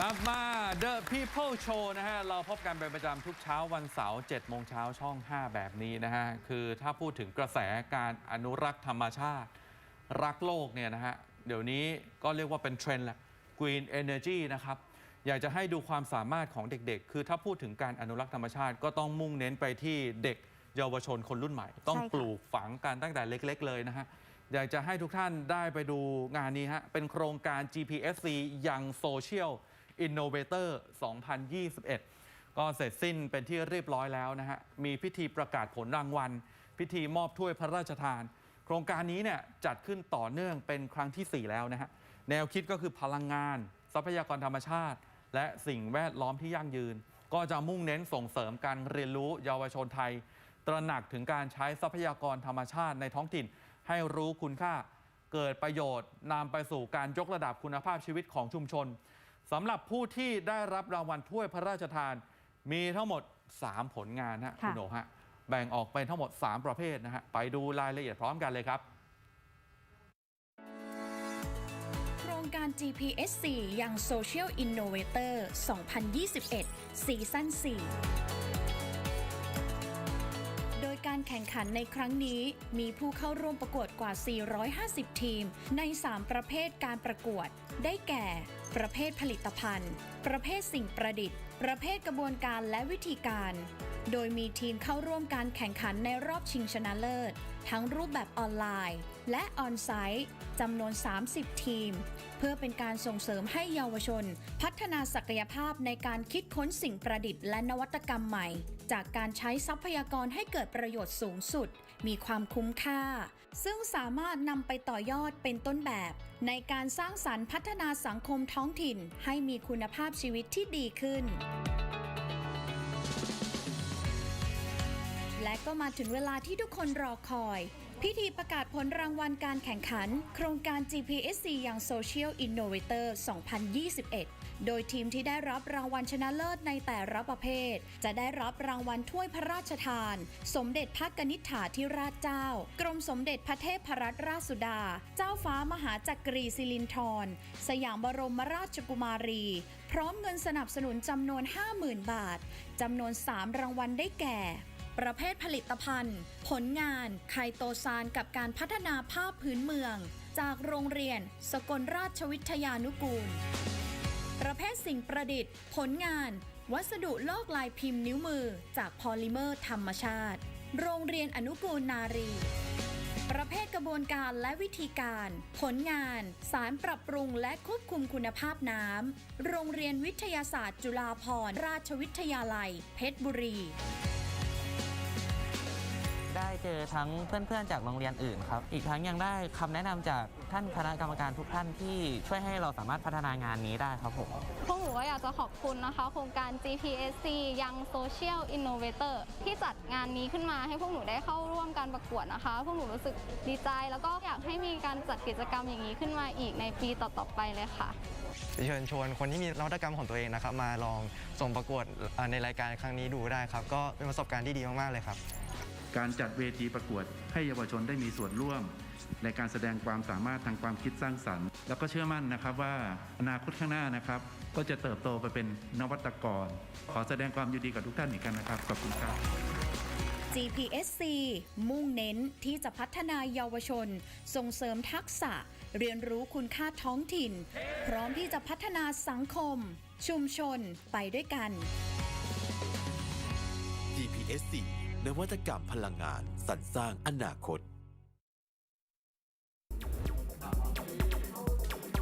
กลับมา The People Show นะฮะ เราพบกันเป็นประจำทุกเช้าวันเสาร์7โมงเช้าช่อง 5 แบบนี้นะฮะ คือถ้าพูดถึงกระแสการอนุรักษ์ธรรมชาติ รักโลกเนี่ยนะฮะ เดี๋ยวนี้ก็เรียกว่าเป็นเทรนด์แหละ Green Energy นะครับ อยากจะให้ดูความสามารถของเด็กๆ คือถ้าพูดถึงการอนุรักษ์ธรรมชาติ ก็ต้องมุ่งเน้นไปที่เด็กเยาวชนคนรุ่นใหม่ ต้องใช่ค่ะปลูกฝังกันตั้งแต่เล็ก ๆ เลยนะฮะอยากจะให้ทุกท่านได้ไปดูงานนี้ฮะเป็นโครงการ GPSC ยัง Social Innovator 2021 ก็เสร็จสิ้นเป็นที่เรียบร้อยแล้วนะฮะ มีพิธีประกาศผลรางวัล พิธีมอบถ้วยพระราชทาน โครงการนี้เนี่ยจัดขึ้นต่อเนื่องเป็นครั้งทีสี่ 4 แล้วนะฮะ แนวคิดก็คือพลังงาน ทรัพยากรธรรมชาติ และสิ่งแวดล้อมที่ยั่งยืน ก็จะมุ่งเน้นส่งเสริมการเรียนรู้เยาวชนไทย ตระหนักถึงการใช้ทรัพยากรธรรมชาติในท้องถิ่น ให้รู้คุณค่าเกิดประโยชน์นำไปสู่การยกระดับคุณภาพชีวิตของชุมชน สำหรับผู้ที่ได้รับรางวัลถ้วยพระราชทาน มีทั้งหมด 3 ผลงานฮะค่ะคุณโหนฮะแบ่งออกเป็นทั้งหมด 3 ประเภทนะฮะไปดูรายละเอียดพร้อมกันเลยครับโครงการ GPSC ยัง Social Innovator 2021 ซีซั่น4โดยการ แข่งขันในครั้งนี้มีผู้เข้าร่วมประกวดกว่า 450 ทีม ใน 3 ประเภทการประกวด ได้แก่ ประเภทผลิตภัณฑ์ ประเภทสิ่งประดิษฐ์ ประเภทกระบวนการและวิธีการ โดยมีทีมเข้าร่วมการแข่งขันในรอบชิงชนะเลิศ ทั้งรูปแบบออนไลน์ และออนไซต์จำนวน 30 ทีม เพื่อเป็นการส่งเสริมให้เยาวชน พัฒนาศักยภาพในการคิดค้นสิ่งประดิษฐ์และนวัตกรรมใหม่ จากการใช้ทรัพยากรให้เกิดประโยชน์สูงสุด มีความคุ้มค่า ซึ่งสามารถนำไปต่อยอดเป็นต้นแบบ ในการสร้างสรรค์พัฒนาสังคมท้องถิ่น ให้มีคุณภาพชีวิตที่ดีขึ้นและก็มาถึงเวลาที่ทุกคนรอคอย พิธีประกาศผลรางวัลการแข่งขัน โครงการ GPSC ยัง Social Innovator 2021 โดยทีมที่ได้รับรางวัลชนะเลิศในแต่ละประเภท จะได้รับรางวัลถ้วยพระราชทาน สมเด็จพระกนิษฐาธิราชเจ้า กรมสมเด็จพระเทพรัตนราชสุดา เจ้าฟ้ามหาจักรีสิรินธรสยามบรมราชกุมารี พร้อมเงินสนับสนุนจำนวน 50,000 บาทจำนวน 3 รางวัลได้แก่ ประเภทผลิตภัณฑ์ ผลงาน ไคโตซานกับการพัฒนาภาพพื้นเมือง จากโรงเรียน สกลราชวิทยานุกูล ประเภทสิ่งประดิษฐ์ ผลงาน วัสดุลอกลายพิมพ์นิ้วมือ จากพอลิเมอร์ธรรมชาติ โรงเรียนอนุกูลนารีประเภทกระบวนการและวิธีการ ผลงาน สารปรับปรุงและควบคุมคุณภาพน้ำ โรงเรียนวิทยาศาสตร์จุฬาภรณราชวิทยาลัย เพชรบุรี เจอทั้งเพื่อนๆจากโรงเรียนอื่นครับ อีกทั้งยังได้คำแนะนำจากท่านคณะกรรมการทุกท่านที่ช่วยให้เราสามารถพัฒนางานนี้ได้ครับผมพวกหนูก็อยากจะขอบคุณนะคะ โครงการ GPSC ยัง Social Innovator ที่จัดงานนี้ขึ้นมาให้พวกหนูได้เข้าร่วมการประกวดนะคะ พวกหนูรู้สึกดีใจ แล้วก็อยากให้มีการจัดกิจกรรมอย่างนี้ขึ้นมาอีกในปีต่อๆไปเลยค่ะเชิญชวนคนที่มีนวัตกรรมของตัวเองนะครับ มาลองส่งประกวดอ่าในรายการครั้งนี้ดูได้ครับ ก็เป็นประสบการณ์ที่ดีมาก ๆ เลยครับ การจัดเวทีประกวดให้เยาวชนได้มีส่วนร่วม ในการแสดงความสามารถทางความคิดสร้างสรรค์ แล้วก็เชื่อมั่นนะครับว่าอนาคตข้างหน้านะครับ ก็จะเติบโตไปเป็นนวัตกร ขอแสดงความยินดีกับทุกท่านอีกครั้งนะครับขอบคุณครับ GPSC มุ่งเน้นที่จะพัฒนาเยาวชน ส่งเสริมทักษะ เรียนรู้คุณค่าท้องถิ่น พร้อมที่จะพัฒนาสังคม ชุมชนไปด้วยกัน GPSC นวัตกรรมพลังงานสรรสร้างอนาคต